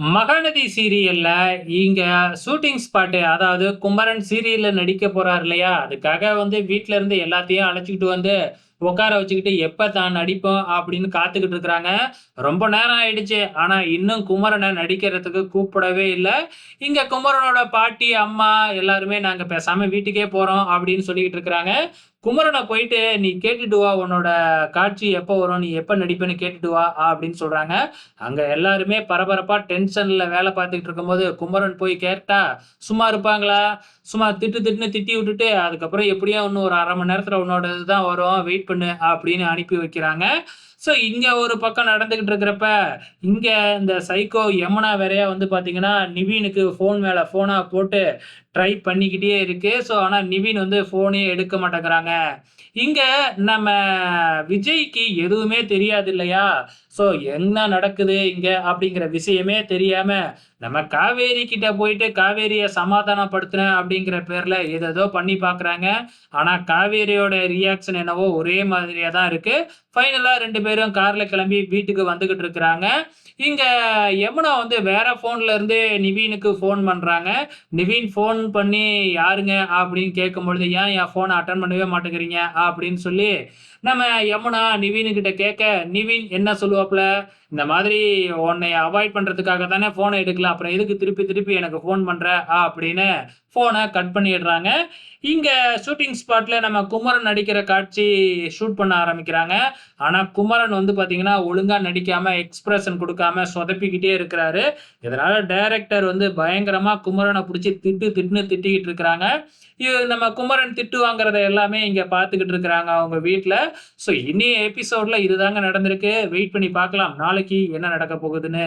மகாநதி சீரியல்ல இங்க shooting spot அதாவது குமரன் சீரியல்ல நடிக்க போறார் இல்லையா? அதுக்காக வந்து வீட்டுல இருந்து எல்லாத்தையும் அழைச்சிக்கிட்டு வந்து உட்கார வச்சுக்கிட்டு எப்ப தான் நடிப்போம் அப்படின்னு காத்துக்கிட்டு இருக்கிறாங்க. ரொம்ப நேரம் ஆயிடுச்சு. ஆனா இன்னும் குமரனை நடிக்கிறதுக்கு கூப்பிடவே இல்லை. இங்க குமரனோட பாட்டி அம்மா எல்லாருமே நாங்க பேசாம வீட்டுக்கே போறோம் அப்படின்னு சொல்லிக்கிட்டு இருக்கிறாங்க. குமரனை போயிட்டு நீ கேட்டுட்டு வா உன்னோட காட்சி எப்போ வரும் நீ எப்போ நடிப்பேன்னு கேட்டுட்டு வா அப்படின்னு சொல்றாங்க. அங்க எல்லாருமே பரபரப்பா டென்ஷன்ல வேலை பார்த்துக்கிட்டு இருக்கும்போது குமரன் போய் கேட்டா சும்மா இருப்பாங்களா? சும்மா திட்டு திட்டுன்னு திட்டி விட்டுட்டு அதுக்கப்புறம் எப்படியோ இன்னும் ஒரு அரை மணி நேரத்துல உன்னோட இதுதான் வரும் வெயிட் பண்ணு அப்படின்னு அனுப்பி வைக்கிறாங்க. ஸோ இங்க ஒரு பக்கம் நடந்துகிட்டு இருக்கிறப்ப இங்க இந்த சைக்கோ யமுனா வேறையா வந்து பாத்தீங்கன்னா நிவீனுக்கு ஃபோன் மேல ஃபோனாக போட்டு ட்ரை பண்ணிக்கிட்டே இருக்கு. ஸோ ஆனால் நிவின் வந்து ஃபோனே எடுக்க மாட்டேங்கிறாங்க. இங்க நம்ம விஜய்க்கு எதுவுமே தெரியாது இல்லையா ஸோ என்ன நடக்குது இங்க அப்படிங்கிற விஷயமே தெரியாம நம்ம காவேரி கிட்ட போயிட்டு காவேரியை சமாதானப்படுத்துறேன் அப்படிங்கிற பேர்ல ஏதேதோ பண்ணி பார்க்குறாங்க ஆனா காவேரியோட ரியாக்ஷன் என்னவோ ஒரே மாதிரியாக தான் இருக்கு ஃபைனலா ரெண்டு பேரும் கார்ல கிளம்பி வீட்டுக்கு வந்துகிட்டு இருக்கிறாங்க. இங்க யமுனா வந்து வேற போன்ல இருந்து நிவீனுக்கு ஃபோன் பண்றாங்க. நிவீன் ஃபோன் பண்ணி யாருங்க? அப்படின்னு கேட்கும் பொழுது ஏன் என் ஃபோனை அட்டன் பண்ணவே மாட்டேங்கிறீங்க? அப்படின்னு சொல்லி நம்ம யமுனா நிவீனு கிட்ட கேட்க நிவீன் என்ன சொல்லுவாப்ல இந்த மாதிரி உன்னை அவாய்ட் பண்றதுக்காக தானே ஃபோனை எடுக்கல. அப்புறம் எதுக்கு திருப்பி திருப்பி எனக்கு ஃபோன் பண்ற? அப்படின்னு ஃபோனை கட் பண்ணிடுறாங்க. இங்கே ஷூட்டிங் ஸ்பாட்டில் நம்ம குமரன் நடிக்கிற காட்சி ஷூட் பண்ண ஆரம்பிக்கிறாங்க. ஆனால் குமரன் வந்து பார்த்தீங்கன்னா ஒழுங்காக நடிக்காமல் எக்ஸ்பிரஷன் கொடுக்காம சொதப்பிக்கிட்டே இருக்கிறாரு. இதனால் டைரக்டர் வந்து பயங்கரமாக குமரனை பிடிச்சி திட்டு திட்டுன்னு திட்டிக்கிட்டு இருக்கிறாங்க. இது நம்ம குமரன் திட்டு வாங்குறத எல்லாமே இங்கே பார்த்துக்கிட்டு இருக்கிறாங்க அவங்க வீட்டில் ஸோ இனிய எபிசோடில் இதுதாங்க நடந்திருக்கு. வெயிட் பண்ணி பார்க்கலாம். நாளைக்கு என்ன நடக்க போகுதுன்னு.